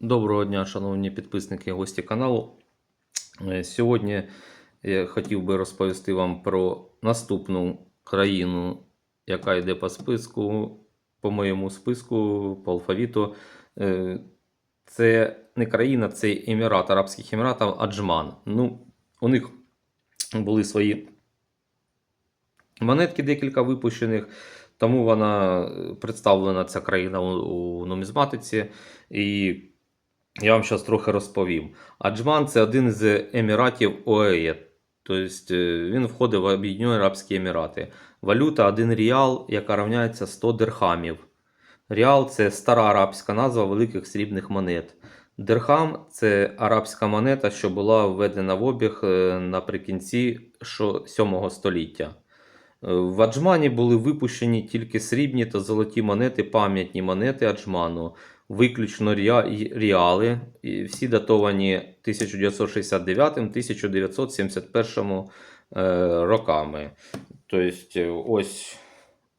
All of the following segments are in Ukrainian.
Доброго дня, шановні підписники і гості каналу. Е, Сьогодні я хотів би розповісти вам про наступну країну, яка йде по списку, по моєму списку, по алфавіту. Е, Це не країна, це Емірат, Арабських Еміратів, Аджман. Ну, у них були свої монетки, декілька випущених, тому вона е, представлена ця країна у, у нумізматиці. І я вам зараз трохи розповім. Аджман це один з еміратів ОЕ. Тобто е, він входить в Об'єднані Арабські Емірати. Валюта 1 ріал, яка равняється 100 дирхамів. Ріал це стара арабська назва великих срібних монет. Дирхам це арабська монета, що була введена в обіг е, наприкінці 7 століття. Е, В Аджмані були випущені тільки срібні та золоті монети, пам'ятні монети Аджману, виключно ріали, і всі датовані 1969-1971 е, роками. Тобто, ось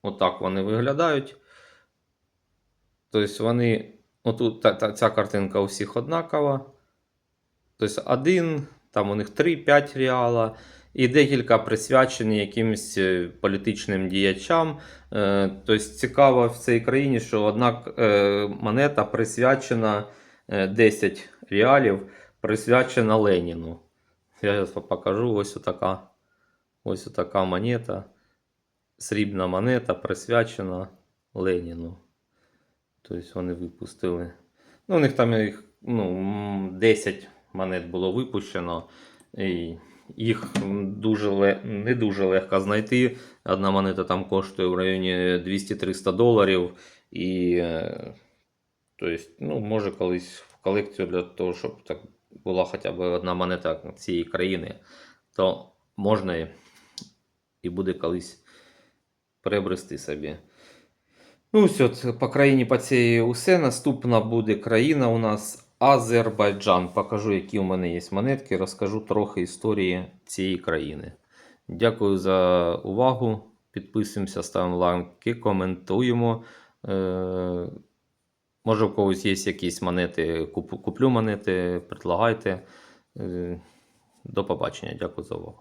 отак вони виглядають. Тобто вони, отут ця картинка у всіх однакова. Тобто один, там у них 3-5 ріала, і декілька присвячені якимось е, політичним діячам. Тобто цікаво в цій країні, що одна е, монета присвячена е, 10 реалів, присвячена Леніну. Я зараз покажу ось така, ось така монета. Срібна монета присвячена Леніну. Тобто вони випустили. Ну, у них там їх ну, 10 монет було випущено. І їх дуже не дуже легко знайти. Одна монета там коштує в районі 200-300 доларів. І е, тобто, ну, може колись в колекцію для того, щоб так була хоча б одна монета цієї країни, то можна і буде колись приобрести собі. Ну, все, по країні по цій усе. Наступна буде країна у нас Азербайджан. Покажу, які у мене є монетки, розкажу трохи історії цієї країни. Дякую за увагу. Підписуємося, ставимо лайки, коментуємо. Е, може, у когось є якісь монети, куп- куплю монети, предлагайте. Е, До побачення. Дякую за увагу.